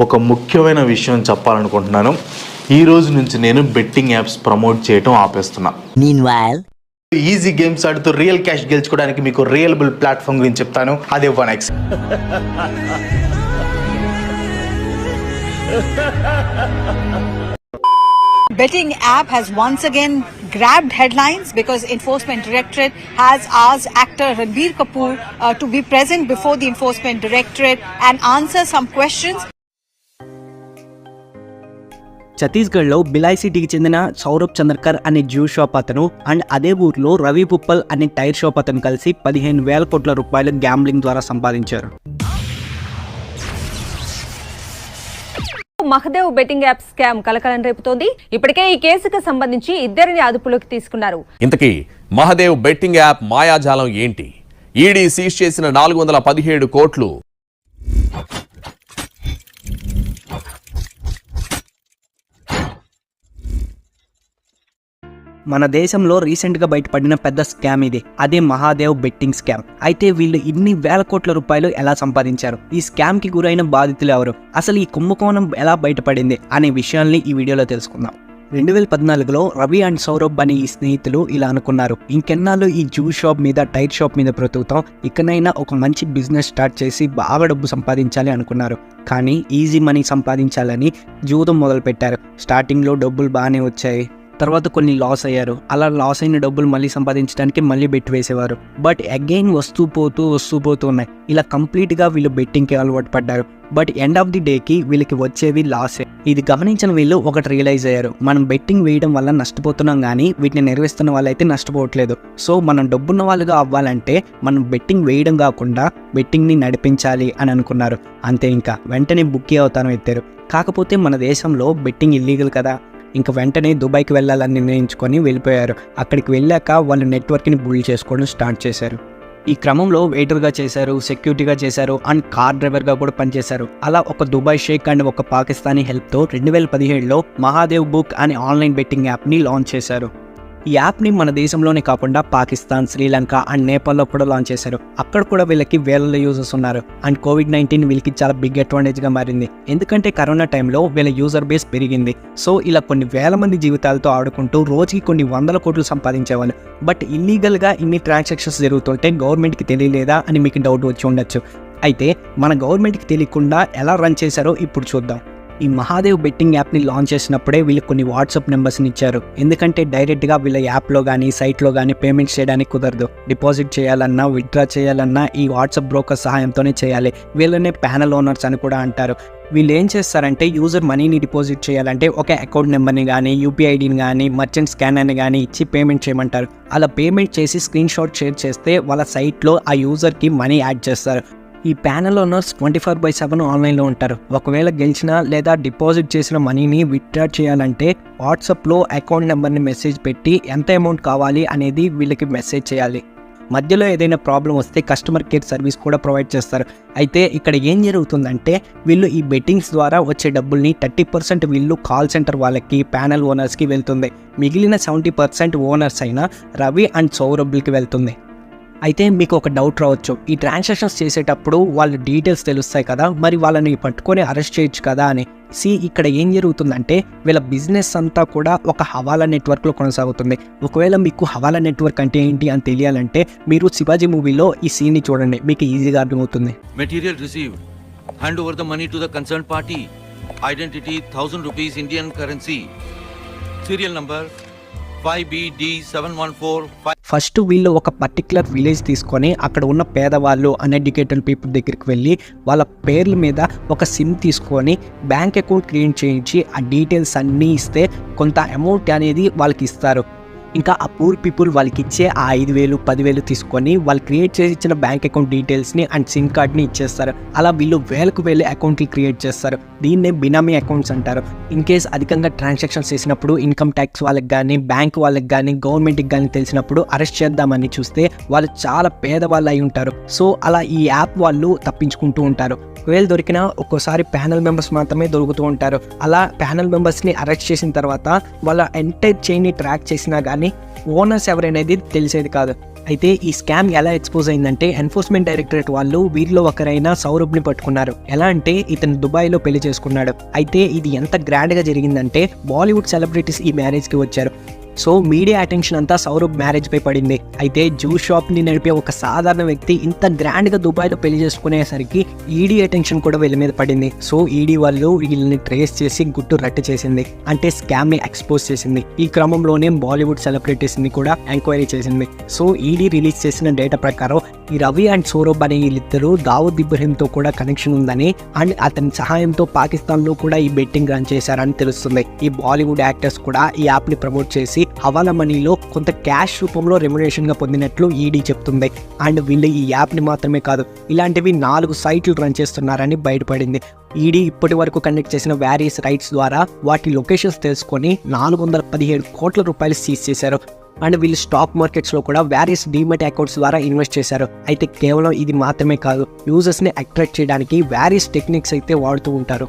ఒక ముఖ్యమైన విషయం చెప్పాలనుకుంటున్నాను ఈ రోజు నుంచి నేను బెట్టింగ్ యాప్స్ ప్రమోట్ చేయటం ఆపేస్తున్నా ఈజీ గేమ్స్ ఆడుతూ రియల్ క్యాష్ గెలుచుకోవడానికి మీకు రియలబుల్ ప్లాట్ఫామ్ గురించి చెప్తాను అదే one X betting app has once again grabbed headlines because enforcement directorate has asked actor ranbir kapoor uh, to be present before the enforcement directorate and answer some questions ఛత్తీస్గఢ్లో బిలాయ్ సిటీకి చెందిన సౌరభ్ చంద్రకర్ అనే juice shop అతను and అదే ఊర్లో రవి పుప్పల్ అనే tyre shop అతను కలిసి పదిహేను వేల కోట్ల రూపాయలు గ్యాంబ్లింగ్ ద్వారా సంపాదించారు. మహదేవ్ బెట్టింగ్ యాప్ స్కామ్ కలకలం రేపుతోంది. ఇప్పటికే ఈ కేసుకు సంబంధించి ఇద్దరిని అదుపులోకి తీసుకున్నారు. ఇంతకీ మహదేవ్ బెట్టింగ్ యాప్ మాయాజాలం ఏంటి? ఈడీ సీజ్ చేసిన నాలుగు వందల పదిహేడు కోట్లు మన దేశంలో రీసెంట్గా బయటపడిన పెద్ద స్కామ్ ఇది. అదే మహాదేవ్ బెట్టింగ్ స్కామ్. అయితే వీళ్ళు ఇన్ని వేల కోట్ల రూపాయలు ఎలా సంపాదించారు? ఈ స్కామ్కి గురైన బాధితులు ఎవరు? అసలు ఈ కుంభకోణం ఎలా బయటపడింది? అనే విషయాల్ని ఈ వీడియోలో తెలుసుకుందాం. రెండు వేల పద్నాలుగులో రవి అండ్ సౌరభ్ అనే ఈ స్నేహితులు ఇలా అనుకున్నారు. ఇంకెన్నాళ్ళు ఈ జ్యూస్ షాప్ మీద టైర్ షాప్ మీద బ్రతుకుతాం? ఇకనైనా ఒక మంచి బిజినెస్ స్టార్ట్ చేసి బాగా డబ్బు సంపాదించాలి అనుకున్నారు. కానీ ఈజీ మనీ సంపాదించాలని జూదం మొదలుపెట్టారు. స్టార్టింగ్లో డబ్బులు బాగానే వచ్చాయి. తర్వాత కొన్ని లాస్ అయ్యారు. అలా లాస్ అయిన డబ్బులు మళ్ళీ సంపాదించడానికి మళ్ళీ బెట్ వేసేవారు. బట్ అగైన్ వస్తూ పోతూ వస్తూ పోతూ ఉన్నాయి. ఇలా కంప్లీట్గా వీళ్ళు బెట్టింగ్కి అలవాటు పడ్డారు. బట్ ఎండ్ ఆఫ్ ది డేకి వీళ్ళకి వచ్చేవి లాసే ఇది గమనించిన వీళ్ళు ఒకటి రియలైజ్ అయ్యారు. మనం బెట్టింగ్ వేయడం వల్ల నష్టపోతున్నాం కానీ వీటిని నిర్వహిస్తున్న వాళ్ళైతే నష్టపోవట్లేదు. సో మనం డబ్బున్న వాళ్ళుగా అవ్వాలంటే మనం బెట్టింగ్ వేయడం కాకుండా బెట్టింగ్ని నడిపించాలి అని అనుకున్నారు. అంతే ఇంకా. వెంటనే బుక్ అవతారం ఎత్తారు. కాకపోతే మన దేశంలో బెట్టింగ్ ఇల్లీగల్ కదా. ఇంక వెంటనే దుబాయ్కి వెళ్ళాలని నిర్ణయించుకొని వెళ్ళిపోయారు. అక్కడికి వెళ్ళాక వాళ్ళు నెట్వర్క్ని బిల్డ్ చేసుకోవడం స్టార్ట్ చేశారు. ఈ క్రమంలో వెయిటర్గా చేశారు సెక్యూరిటీగా చేశారు అండ్ కార్ డ్రైవర్గా కూడా పనిచేశారు. అలా ఒక దుబాయ్ షేక్ అండ్ ఒక పాకిస్తానీ హెల్ప్తో రెండు వేల పదిహేడులో మహాదేవ్ బుక్ అనే ఆన్లైన్ బెట్టింగ్ యాప్ని లాంచ్ చేశారు. ఈ యాప్ని మన దేశంలోనే కాకుండా పాకిస్తాన్ శ్రీలంక అండ్ నేపాల్లో కూడా లాంచ్ చేశారు. అక్కడ కూడా వీళ్ళకి వేల యూజర్స్ ఉన్నారు. అండ్ కోవిడ్ నైన్టీన్ వీళ్ళకి చాలా బిగ్ అడ్వాంటేజ్గా మారింది. ఎందుకంటే కరోనా టైంలో వీళ్ళ యూజర్ బేస్ పెరిగింది. సో ఇలా కొన్ని వేల మంది జీవితాలతో ఆడుకుంటూ రోజుకి కొన్ని వందల కోట్లు సంపాదించేవాళ్ళు. బట్ ఇల్లీగల్గా ఇన్ని ట్రాన్సాక్షన్స్ జరుగుతుంటే గవర్నమెంట్కి తెలియలేదా అని మీకు డౌట్ వచ్చి ఉండొచ్చు. అయితే మన గవర్నమెంట్కి తెలియకుండా ఎలా రన్ చేశారో ఇప్పుడు చూద్దాం. ఈ మహాదేవ్ బెట్టింగ్ యాప్ని లాంచ్ చేసినప్పుడే వీళ్ళు కొన్ని వాట్సాప్ నెంబర్స్ని ఇచ్చారు. ఎందుకంటే డైరెక్ట్గా వీళ్ళ యాప్లో కానీ సైట్లో కానీ పేమెంట్ చేయడానికి కుదరదు. డిపాజిట్ చేయాలన్నా విత్డ్రా చేయాలన్నా ఈ వాట్సాప్ బ్రోకర్ సహాయంతోనే చేయాలి. వీళ్ళనే ప్యానల్ ఓనర్స్ అని కూడా అంటారు. వీళ్ళు ఏం చేస్తారంటే యూజర్ మనీని డిపాజిట్ చేయాలంటే ఒక అకౌంట్ నెంబర్ని కానీ యూపీఐ ఐడిని కానీ మర్చెంట్ స్కానర్ని కానీ ఇచ్చి పేమెంట్ చేయమంటారు. అలా పేమెంట్ చేసి స్క్రీన్ షాట్ షేర్ చేస్తే వాళ్ళ సైట్లో ఆ యూజర్కి మనీ యాడ్ చేస్తారు. ఈ panel owners twenty four by seven ఆన్లైన్లో ఉంటారు. ఒకవేళ గెలిచిన లేదా డిపాజిట్ చేసిన మనీని విత్డ్రా చేయాలంటే వాట్సాప్లో అకౌంట్ నెంబర్ని మెసేజ్ పెట్టి ఎంత అమౌంట్ కావాలి అనేది వీళ్ళకి మెసేజ్ చేయాలి. మధ్యలో ఏదైనా ప్రాబ్లం వస్తే కస్టమర్ కేర్ సర్వీస్ కూడా ప్రొవైడ్ చేస్తారు. అయితే ఇక్కడ ఏం జరుగుతుందంటే వీళ్ళు ఈ బెట్టింగ్స్ ద్వారా వచ్చే డబ్బుల్ని థర్టీ పర్సెంట్ వీళ్ళు కాల్ సెంటర్ వాళ్ళకి ప్యానల్ ఓనర్స్కి వెళ్తుంది. మిగిలిన సెవెంటీ పర్సెంట్ ఓనర్స్ అయిన రవి అండ్ సౌరభ్లకి వెళ్తుంది. అయితే మీకు ఒక డౌట్ రావచ్చు. ఈ ట్రాన్సాక్షన్స్ చేసేటప్పుడు వాళ్ళ డీటెయిల్స్ తెలుస్తాయి కదా మరి వాళ్ళని పట్టుకొని అరెస్ట్ చేయొచ్చు కదా అని. సి ఇక్కడ ఏం జరుగుతుందంటే వీళ్ళ బిజినెస్ అంతా కూడా ఒక హవాలా నెట్వర్క్లో కొనసాగుతుంది. ఒకవేళ మీకు హవాలా నెట్వర్క్ అంటే ఏంటి అని తెలియాలంటే మీరు శివాజీ మూవీలో ఈ సీన్ని చూడండి. మీకు ఈజీగా అర్థమవుతుంది. Material receive hand over the money to the concern party identity thousand rupees Indian currency serial number Indian currency. Serial number 5BD714. First వీళ్ళు ఒక పర్టికులర్ విలేజ్ తీసుకొని అక్కడ ఉన్న పేదవాళ్ళు అన్ఎడ్యుకేటెడ్ పీపుల్ దగ్గరికి వెళ్ళి వాళ్ళ పేర్ల మీద ఒక సిమ్ తీసుకొని బ్యాంక్ అకౌంట్ క్రియేట్ చేయించి ఆ డీటెయిల్స్ అన్నీ ఇస్తే కొంత అమౌంట్ అనేది వాళ్ళకి ఇస్తారు ఇంకా ఆ పూర్ పీపుల్ వాళ్ళకి ఇచ్చే ఆ ఐదు వేలు పదివేలు తీసుకొని వాళ్ళు క్రియేట్ చేసి ఇచ్చిన బ్యాంక్ అకౌంట్ డీటెయిల్స్ని అండ్ సిమ్ కార్డ్ని ఇచ్చేస్తారు. అలా వీళ్ళు వేలకు వేలు అకౌంట్లు క్రియేట్ చేస్తారు. దీన్నే బినామీ అకౌంట్స్ అంటారు. ఇన్ కేస్ అధికంగా ట్రాన్సాక్షన్స్ చేసినప్పుడు ఇన్కమ్ ట్యాక్స్ వాళ్ళకి కానీ బ్యాంక్ వాళ్ళకి కానీ గవర్నమెంట్కి కానీ తెలిసినప్పుడు అరెస్ట్ చేద్దామని చూస్తే వాళ్ళు చాలా పేదవాళ్ళు అయి ఉంటారు. సో అలా ఈ యాప్ వాళ్ళు తప్పించుకుంటూ ఉంటారు. ఒకవేళ దొరికినా ఒక్కోసారి ప్యానల్ మెంబర్స్ మాత్రమే దొరుకుతూ ఉంటారు. అలా ప్యానల్ మెంబర్స్ని అరెస్ట్ చేసిన తర్వాత వాళ్ళ ఎంటైర్ చైన్ని ట్రాక్ చేసినా కానీ ఓనర్స్ ఎవరనేది తెలిసేది కాదు. అయితే ఈ స్కామ్ ఎలా ఎక్స్పోజ్ అయిందంటే ఎన్ఫోర్స్మెంట్ డైరెక్టరేట్ వాళ్ళు వీరిలో ఒకరైన సౌరభ్ని పట్టుకున్నారు. ఎలా అంటే ఇతను దుబాయ్లో పెళ్ళి చేసుకున్నాడు. అయితే ఇది ఎంత గ్రాండ్గా జరిగిందంటే బాలీవుడ్ సెలబ్రిటీస్ ఈ మ్యారేజ్కి వచ్చారు. సో మీడియా అటెన్షన్ అంతా సౌరభ్ మ్యారేజ్ పై పడింది. అయితే జ్యూస్ షాప్ని నడిపే ఒక సాధారణ వ్యక్తి ఇంత గ్రాండ్గా పెళ్ళి చేసుకునేసరికి ఈడీ అటెన్షన్ కూడా వీళ్ళ మీద పడింది. సో ఈడీ వాళ్ళు వీళ్ళని ట్రేస్ చేసి గుట్టు రట్టు చేసింది. అంటే స్కామ్ని ఎక్స్పోజ్ చేసింది. ఈ క్రమంలోనే బాలీవుడ్ సెలబ్రిటీస్ని కూడా ఎంక్వైరీ చేసింది. సో ఈడీ రిలీజ్ చేసిన డేటా ప్రకారం ఈ రవి అండ్ సౌరభ్ అనే వీళ్ళిద్దరూ దావుద్ ఇబ్రహీంతో కూడా కనెక్షన్ ఉందని అండ్ అతని సహాయంతో పాకిస్తాన్లో కూడా ఈ బెట్టింగ్ రన్ చేశారని తెలుస్తుంది. ఈ బాలీవుడ్ యాక్టర్స్ కూడా ఈ యాప్ని ప్రమోట్ చేసి హవాలా మనీలో కొంత క్యాష్ రూపంలో రెమ్యునేషన్గా పొందినట్లు ఈడీ చెప్తుంది. అండ్ వీళ్ళు ఈ యాప్ని మాత్రమే కాదు ఇలాంటివి నాలుగు సైట్లు రన్ చేస్తున్నారని బయటపడింది. ఈడీ ఇప్పటి వరకు కండక్ట్ చేసిన వ్యారియస్ రైట్స్ ద్వారా వాటి లొకేషన్స్ తెలుసుకొని నాలుగు వందల పదిహేడు కోట్ల రూపాయలు సీజ్ చేశారు. అండ్ వీళ్ళు స్టాక్ మార్కెట్స్లో కూడా వేరియస్ డీమెట్ అకౌంట్స్ ద్వారా ఇన్వెస్ట్ చేశారు. అయితే కేవలం ఇది మాత్రమే కాదు యూజర్స్ని అట్రాక్ట్ చేయడానికి వ్యారియస్ టెక్నిక్స్ అయితే వాడుతూ ఉంటారు.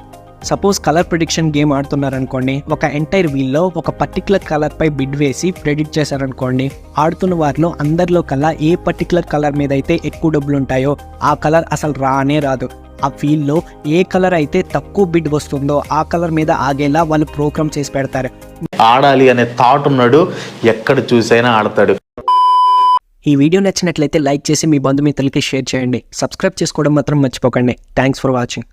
సపోజ్ కలర్ ప్రిడిక్షన్ గేమ్ ఆడుతున్నారనుకోండి ఒక ఎంటైర్ వీల్లో ఒక పర్టికులర్ కలర్ పై బిడ్ వేసి ప్రెడిక్ట్ చేశారనుకోండి ఆడుతున్న వారిలో అందరిలో కల్లా ఏ పర్టికులర్ కలర్ మీద అయితే ఎక్కువ డబ్బులు ఉంటాయో ఆ కలర్ అసలు రానే రాదు. ఆ ఫీల్డ్లో ఏ కలర్ అయితే తక్కువ బిడ్ వస్తుందో ఆ కలర్ మీద ఆగేలా వాళ్ళు ప్రోగ్రామ్ చేసి పెడతారు. ఆడాలి అనే థాట్ ఉన్నాడు ఎక్కడ చూసైనా ఆడతాడు. ఈ వీడియో నచ్చినట్లయితే లైక్ చేసి మీ బంధుమిత్రులకి షేర్ చేయండి. సబ్స్క్రైబ్ చేసుకోవడం మాత్రం మర్చిపోకండి. Thanks for watching